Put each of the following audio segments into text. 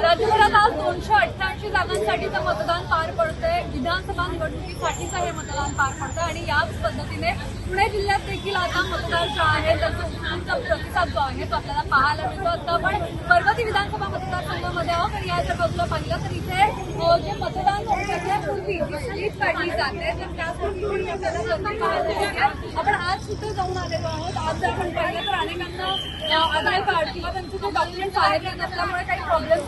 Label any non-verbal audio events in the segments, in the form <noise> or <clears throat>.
राज्यभरात आज दोनशे अठ्ठ्याऐंशी जागांसाठीचं मतदान पार पडतंय. विधानसभा निवडणुकीसाठीचं हे मतदान पार पडतंय आणि याच पद्धतीने पुणे जिल्ह्यात देखील आता मतदार जो आहे त्याचा उत्स्फूर्त प्रतिसाद जो आहे तो आपल्याला पाहायला मिळतो. आता आपण पर्वती विधानसभा मतदारसंघामध्ये आहोत आणि या जर बाजूला पाहिलं तर इथे जे मतदान करण्यापूर्वी जी स्लीप काढली जाते तर त्यापूर्वी आपल्याला गर्दी पाहायला मिळते. आपण आज सुद्धा जाऊन आलेलो आहोत. आज जर आपण पाहिलं तर अनेकांना आधार कार्ड किंवा त्यांचे जे डॉक्युमेंट्स आहेत ते नसल्यामुळे काही प्रॉब्लेम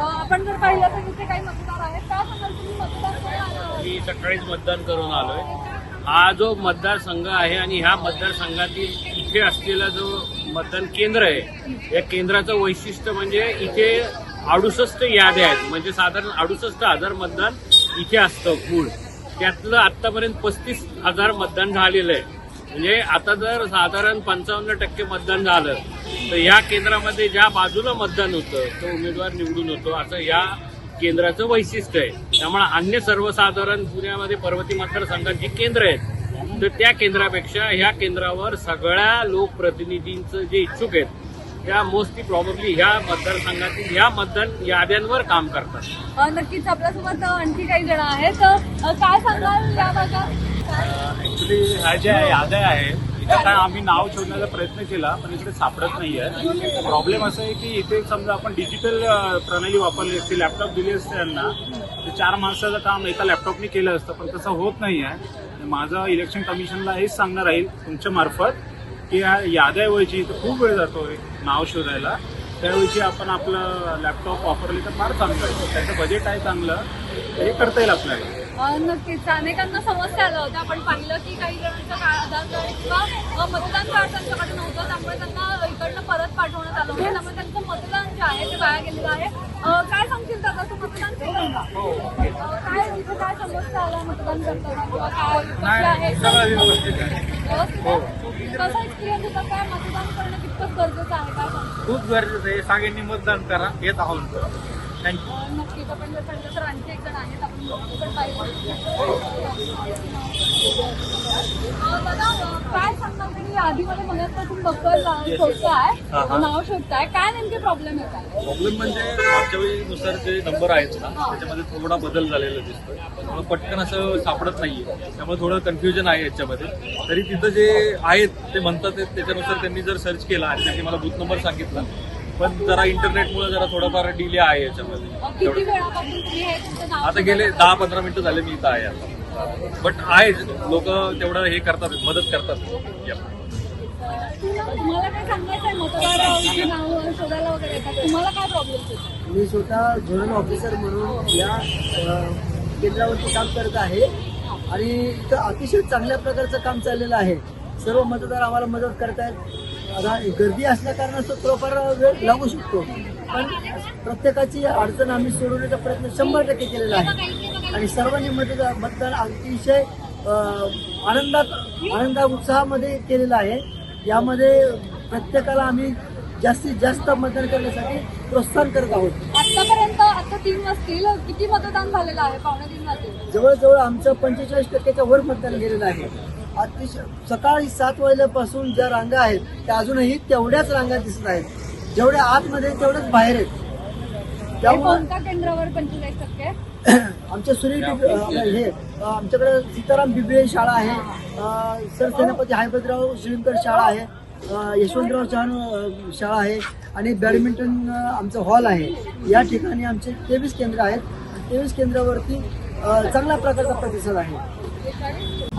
आपण जर पाहिलं तर इथे काही मतदार आहेत. तुम्ही मतदान करून आला आहात? मी सकाळीच मतदान करून आलोय. हा जो मतदारसंघ आहे आणि ह्या मतदारसंघातील इथे असलेला जो मतदान केंद्र आहे या केंद्राचं वैशिष्ट्य म्हणजे इथे अडुसष्ट याद्या आहेत. म्हणजे साधारण अडुसष्ट हजार मतदान इथे असतं मूळ. त्यातलं आतापर्यंत पस्तीस हजार मतदान झालेलं आहे. म्हणजे आता जर साधारण पंचावन्न टक्के मतदान झालं तर या केंद्रामध्ये ज्या बाजूला मतदान होतं तो उमेदवार निवडून होतो. असं या केंद्राचं वैशिष्ट्य आहे. त्यामुळे अन्य सर्वसाधारण पुण्यामध्ये पर्वती मतदारसंघात जी केंद्र आहेत. तर त्या केंद्रापेक्षा ह्या केंद्रावर सगळ्या लोकप्रतिनिधींचं जे इच्छुक आहेत त्या मोस्टली प्रॉब्ली ह्या मतदारसंघातील ह्या मतदान याद्यांवर काम करतात. नक्कीच आपल्यासोबत आणखी काही जण आहेत. काय सांगाल या भागात? ऍक्च्युली ह्या ज्या याद्या आहेत आता आम्ही नाव शोधण्याचा प्रयत्न केला पण इकडे सापडत नाहीये. प्रॉब्लेम असं आहे की इथे समजा आपण डिजिटल प्रणाली वापरली असते लॅपटॉप दिली असते त्यांना ते चार माणसाचं काम एका लॅपटॉपने केलं असतं पण तसं होत नाही आहे माझं इलेक्शन कमिशनला हेच सांगणार राहील तुमच्या मार्फत की या याद्याऐवजी इथं खूप वेळ जातोय नाव शोधायला. त्यावेळी आपण आपलं लॅपटॉप वापरले तर फार चांगलं आहे. त्याचं बजेट आहे चांगलं हे करता येईल आपल्याला. नक्कीच. अनेकांना समस्या आल्या होत्या आपण पाहिलं की काही जणांचं आधार कार्ड किंवा मतदान कार्ड त्यांच्याकडे नव्हतं. त्यामुळे त्यांना इकडनं परत पाठवण्यात आलं होतं. त्यामुळे त्यांचं मतदान जे आहे ते वाया गेलेलं आहे. काय सांगतील दादा? तू मतदान केलं का? अ, काय इथे काय समस्या आल्या मतदान करताना किंवा काय? कशी आहे? कसा एक्सपिरियन्स होता काय मतदान करणं कितपत गरजेचं आहे? काय खूप गरजेचं आहे. सगळ्यांनी मतदान करा. येत आहोत काय सांगणार तुम्ही शोधताय नाव शोधताय काय नेमके प्रॉब्लेम येत आहे प्रॉब्लेम म्हणजे मागच्या वेळीनुसार जे नंबर आहेत ना त्याच्यामध्ये थोडा बदल झालेला दिसतोय. त्यामुळे पटकन असं सापडत नाहीये. त्यामुळे थोडं कन्फ्युजन आहे याच्यामध्ये. तरी तिथं जे आहेत ते म्हणतात त्याच्यानुसार त्यांनी जर सर्च केला आणि त्यांनी मला बूथ नंबर सांगितला पण जरा इंटरनेटमुळे जरा थोडाफार डिले आहे याच्यामध्ये. अ, किती तेवढं. वेळापासून तुम्ही हे तुमचं नाव आता गेले दहा पंधरा मिनिटं झाले मी इथं आहे आता. बट आहे लोक तेवढं हे करतात मदत करतात. मी स्वतः झोनल ऑफिसर म्हणून या केंद्रावरती काम करत आहे. आणि इथं अतिशय चांगल्या प्रकारचं काम चाललेलं आहे. सर्व मतदार आम्हाला मदत करतायत. गर्दी असल्या कारणास्तव थोडाफार वेळ लागू शकतो. पण प्रत्येकाची अडचण आम्ही सोडवण्याचा प्रयत्न शंभर टक्के केलेला आहे. आणि सर्वांनी मतदार मतदान अतिशय आनंदात आनंदा उत्साहामध्ये केलेला आहे. यामध्ये प्रत्येकाला आम्ही जास्तीत जास्त मतदान करण्यासाठी प्रोत्साहन करत आहोत. आतापर्यंत आता तीन वाजतील. किती मतदान झालेलं आहे? पावणे तीन वाजतील. जवळजवळ आमचं पंचेचाळीस टक्क्याच्या वर मतदान गेलेलं आहे. अतिशय सकाळी सात वाजल्यापासून ज्या रांगा आहेत त्या अजूनही तेवढ्याच रांगा दिसत आहेत. जेवढ्या आतमध्ये तेवढ्याच बाहेर आहेत. हे त्यामुळे कोणत्या केंद्रावर पंचेचाळीस टक्के <clears throat> आमच्या सुनील हे आमच्याकडे सीताराम बिबळे शाळा आहे. सर सेनापती हायपतराव श्रींकर शाळा आहे. यशवंतराव चव्हाण शाळा आहे. आणि बॅडमिंटन आमचं हॉल आहे. या ठिकाणी आमचे तेवीस केंद्र आहेत. तेवीस केंद्रावरती चांगल्या प्रकारचा प्रतिसाद आहे.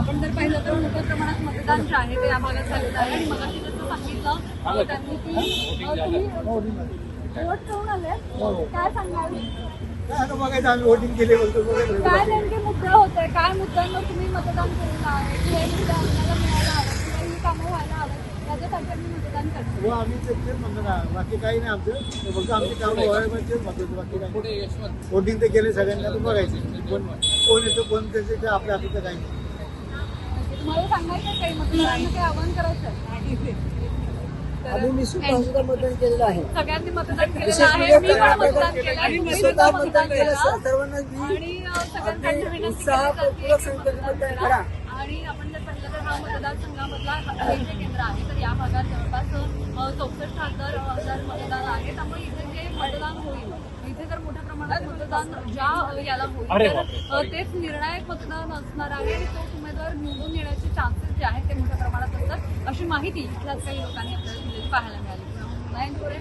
आपण जर पाहिलं तर मोठ्या प्रमाणात मतदान जे आहे ते या भागात झालेलं आहे. आणि मगाशी जसं सांगितलं त्यांनी की तुम्ही वोट करून आले. काय सांगाल बघायचं आम्ही वोटिंग केले काय नेमके मुद्दे होते? काय मुद्द्यांवर तुम्ही मतदान केलेलं आहे की हे मुद्दे आपल्याला मिळायला हवे किंवा ही कामं व्हायला हवे याच्यासाठी आम्ही मतदान करतो हो आम्ही तेच म्हणतो बाकी काही नाही आमचं. फक्त आमची कामं व्हायला पाहिजे बाकी काही वोटिंग ते केले सगळ्यांना बघायचे. कोण कोण येतो कोण त्याचे आपल्या हातीचं काही तुम्हाला सांगायचं काही? मतदारांना काही आवाहन करायचं आम्ही मी मतदान केलेलं आहे. सगळ्यांनी मतदान केलेलं विशेष आहे. मी म्हणजे पण मतदान केलं आणि मी स्वतः मतदान केलं. सर्वांना मी आणि अ, सगळ्यांना अगदी विनंती उत्साहपूर्वक केली सांगतो की जाते मतदान करा. आणि आपण जर हा मतदारसंघामधला हे जे केंद्र आहे. तर या भागात जवळपास चौसष्ट हजार हजार मतदान आहे. त्यामुळे इथे जे मतदान होईल इथे जर मोठ्या प्रमाणात मतदान ज्या याला होईल तर तेच निर्णायक मतदान असणार आहे. आणि तोच उमेदवार निवडून येण्याचे चान्सेस जे आहेत ते मोठ्या प्रमाणात असतात. अशी माहिती इथल्याच काही लोकांनी आपल्याला दिलेली पाहायला मिळाली. नयन गोरे.